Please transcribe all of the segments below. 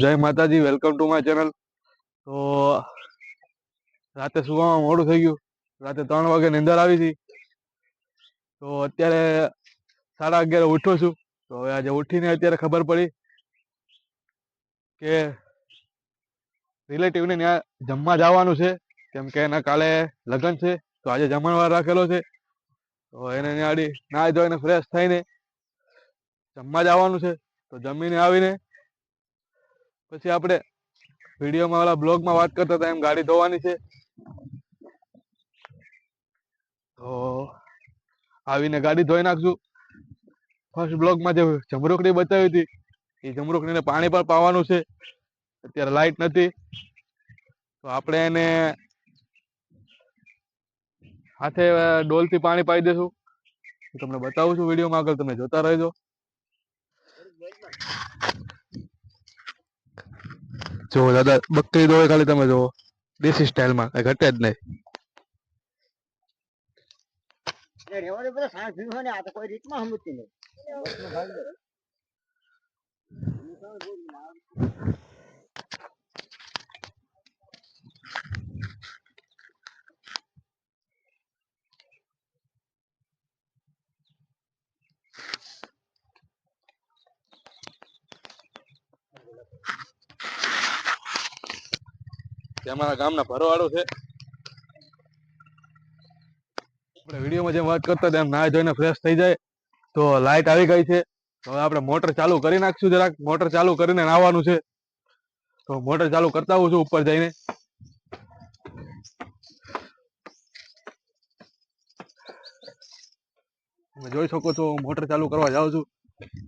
જય માતાજી welcome to my channel તો રાતે સુવામાં મોડું થઈ ગયું. રાતે ત્રણ વાગે નિંદર આવી હતી. તો અત્યારે સાડા અગિયાર ઉઠો છું. તો હવે આજે ઉઠીને અત્યારે ખબર પડી કે રિલેટિવને ત્યાં જમવા જવાનું છે. કેમ કે એના કાલે લગ્ન છે. તો આજે જમણવાર રાખેલો છે. તો એને ત્યાં આડી નાહી ધોઈને ફ્રેશ થઈને જમવા જવાનું છે. તો જમીને આવીને પછી આપણે વિડીયોમાં ઓલા બ્લોગમાં વાત કરતા હતા, એમ ગાડી ધોવાની છે. તો આવીને ગાડી ધોઈ નાખશું. ફર્સ્ટ બ્લોગમાં જે જમરોકડી બતાવી હતી, એ જમરોકડીને પાણી પણ પાવાનું છે. અત્યારે લાઈટ નથી. તો આપણે એને હાથે ડોલથી પાણી પાઈ દેશું. તમને બતાવું છું વિડીયોમાં આગળ, તમે જોતા રહેજો. જો દાદા, બકરી દોડે ખાલી તમે જો દેશી સ્ટાઇલમાં કઈ ઘટે જ નહીં. એટલે રેવાડે બધા સાંજ ભીમ હોય ને આ તો અમારા ગામના ભરવાડો છે. આપણે વિડીયોમાં જેમ વાત કરતા તેમ નાહી ધોઈને ફ્રેશ થઈ જાય, તો લાઈટ આવી ગઈ છે. હવે આપણે મોટર ચાલુ કરી નાખશું જરાક. મોટર ચાલુ કરીને નાવાનું છે. તો મોટર ચાલુ કરતા આવું છું ઉપર જઈને. જોઈ શકો છો મોટર ચાલુ કરવા જાઉં છું.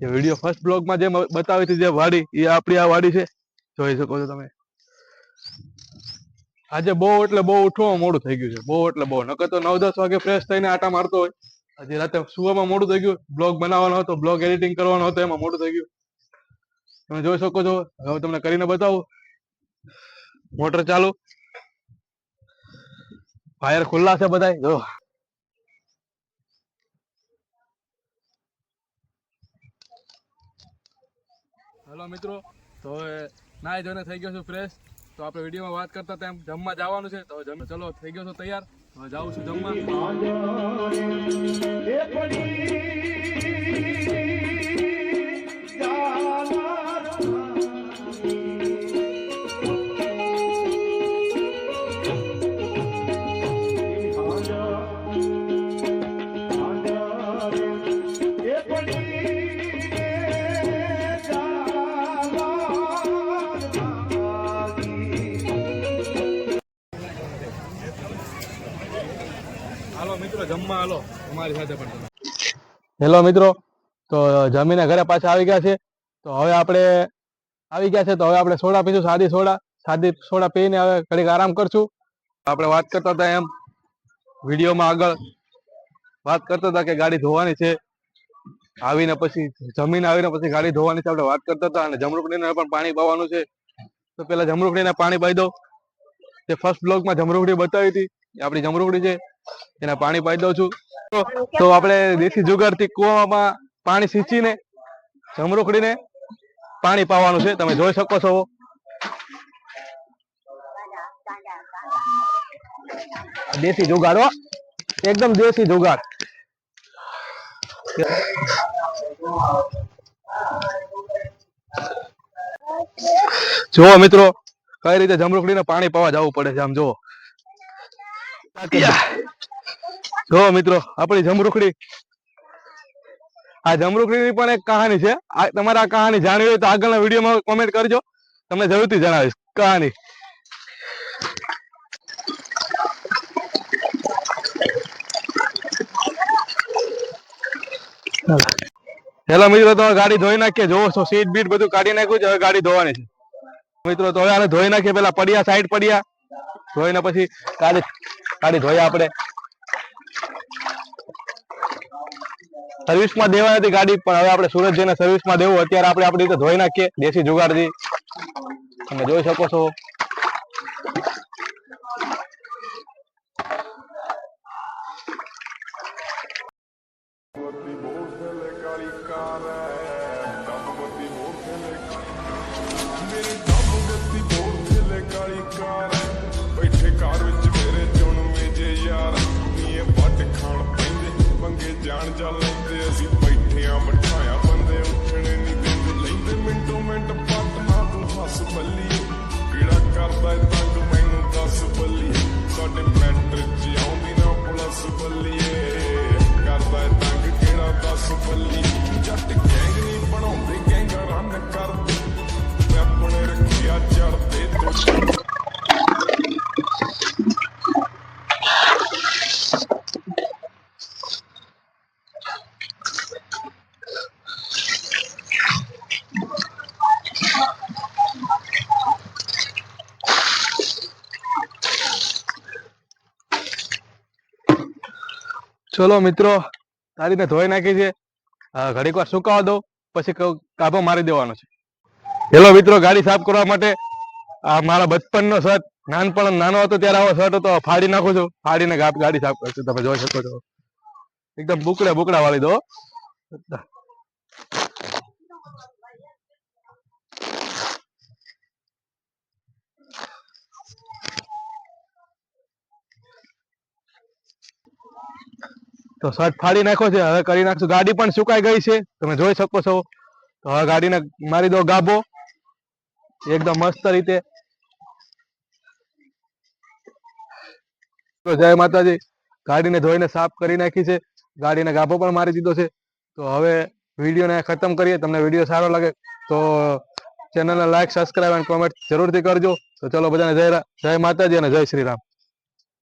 જે વીડિયો ફર્સ્ટ બ્લોગમાં જે બતાવી હતી જે વાડી, એ આપણી આ વાડી છે. જોઈ શકો છો તમે. આજે બહુ એટલે બહુ ઉઠવામાં મોડું થઈ ગયું છે. બહુ એટલે બહુ. નકર તો નવ દસ વાગે ફ્રેશ થઈને આટા મારતો હોય. આજે રાતે સુવામાં મોડું થઈ ગયું. બ્લોગ બનાવવાનો હતો બ્લોગ એડિટિંગ કરવાનો હતો, એમાં મોડું થઈ ગયું. તમે જોઈ શકો છો. હવે તમને કરીને બતાવું. મોટર ચાલુ. વાયર ખુલ્લા છે બધાય. જો. હેલો મિત્રો. તો નાઈ ધોઈને થઈ ગયો છું ફ્રેશ તો આપણે વિડીયોમાં વાત કરતા તેમ જમવા જવાનું છે. તો જમ ચલો, થઈ ગયો છો તૈયાર. હવે જાઉં છું જમવા. હાલો. મિત્રો, તો જમીને ઘરે પાછા આવી ગયા છે. તો હવે આપણે આવી ગયા છે, તો હવે આપણે સોડા પીશું, સાદી સોડા. સાદી સોડા પીને હવે ઘડીક આરામ કરશું. આપણે વાત કરતા હતા એમ, વિડીયોમાં આગળ વાત કરતા હતા કે ગાડી ધોવાની છે. આવીને પછી, જમીન આવીને પછી ગાડી ધોવાની છે, આપણે વાત કરતા હતા અને જમરૂકડીને પણ પાણી પાવાનું છે. તો પેલા જમરૂકડીને પાણી પાઈ દો તે ફર્સ્ટ બ્લોગમાં જમરૂકડી બતાવી હતી. આપણી જમરૂકડી છે. એને પાણી પાઈ દઉં છું. તો- આપણે દેશી જુગાડથી કૂવામાં પાણી સિંચીને, જમરૂખડીને પાણી પાવાનું છે. તમે જોઈ શકો છો. દેશી જુગાડ એકદમ દેશી જુગાડ જુઓ મિત્રો, કઈ રીતે જમરૂખડીને પાણી પાવા જવું પડે છે આમ જુઓ. જો મિત્રો, આપણી જમરૂખડી. આ જમરૂખડીની પણ એક કહાની છે. તમારે આ કહાની જાણવી હોય તો આગળના વિડીયોમાં કોમેન્ટ કરજો. તમને જરૂરથી જણાવીશ. કહાની. હેલો મિત્રો, તો ગાડી ધોઈ નાખીએ. જોવો છો સીટ બીટ બધું કાઢી નાખ્યું છે. હવે ગાડી ધોવાની છે. મિત્રો, તો હવે આને ધોઈ નાખીએ. પેલા પડ્યા સાઈડ પડ્યા. ધોઈને પછી ગાડી ગાડી ધોયા આપણે. સર્વિસમાં દેવા હતી ગાડી, પણ હવે આપણે સુરત જઈને સર્વિસમાં દેવું. અત્યારે આપણે આપણી રીતે ધોઈ નાખીએ, દેશી જુગાડથી. તમે જોઈ શકો છો. કાળી કાર ਸਿਆਣ ਜਾ ਲੈਂਦੇ, ਅਸੀਂ ਬੈਠਿਆਂ ਮਠਾਇਆ ਬੰਦੇ ਉੱਠਣੇ ਨਹੀਂ ਦਿੰਦੇ। ਲੈਂਦੇ ਮਿੰਟੋ ਮਿੰਟ ਪੱਟ ਨਾ ਤੂੰ ਹੱਸ ਬੱਲੀ। ਕਿਹੜਾ ਕਰਦਾ ਏ ਤੰਗ, ਮੈਨੂੰ ਦੱਸ ਬੱਲੀ। ਸਾਡੇ ਮੈਟਰ ਚ ਆਉਂਦੀ ਨਾ ਪਲਸ ਬੱਲੀਏ ਕਰਦਾ ਏ ਤੰਗ, ਕਿਹੜਾ ਦੱਸ ਬੱਲੀ। ਜੱਟ ਗੈਂਗ ਨਹੀਂ ਬਣਾਉਂਦੇ, ਗੈਂਗਾਂ ਰਨ ਕਰਦੇ। ਮੈਂ ਆਪਣੇ ਰੱਖਿਆ ਚੜਦੇ ਤੋਂ ચલો મિત્રો, તારીને ધોઈ નાખી છે. ઘડીક વાર સુકાવા દો પછી ક- કાભો મારી દેવાનો છે. હેલો મિત્રો, ગાડી સાફ કરવા માટે આ મારા બચપનનો શર્ટ, નાનપણ નાનો હતો, ત્યારે આવો શર્ટ હતો ફાડી નાખું છું. ફાડીને ગાડી સાફ કરશું. તમે જોઈ શકો છો. એકદમ બુકડે બુકડા વાળી દો. તો શર્ટ ફાડી નાખ્યો છે, હવે કરી નાખશું. ગાડી પણ સુકાઈ ગઈ છે. તમે જોઈ શકો છો. તો હવે ગાડીને મારી દો ગાભો. એકદમ મસ્ત રીતે. તો જય માતાજી. ગાડીને ધોઈને સાફ કરી નાખી છે. ગાડીને ગાભો પણ મારી દીધો છે. તો હવે વિડીયોને ખતમ કરીએ. તમને વીડિયો સારો લાગે તો ચેનલને લાઈક, સબસ્ક્રાઈબ અને કોમેન્ટ જરૂરથી કરજો. તો ચલો બધાને જય જય માતાજી અને જય શ્રી રામ.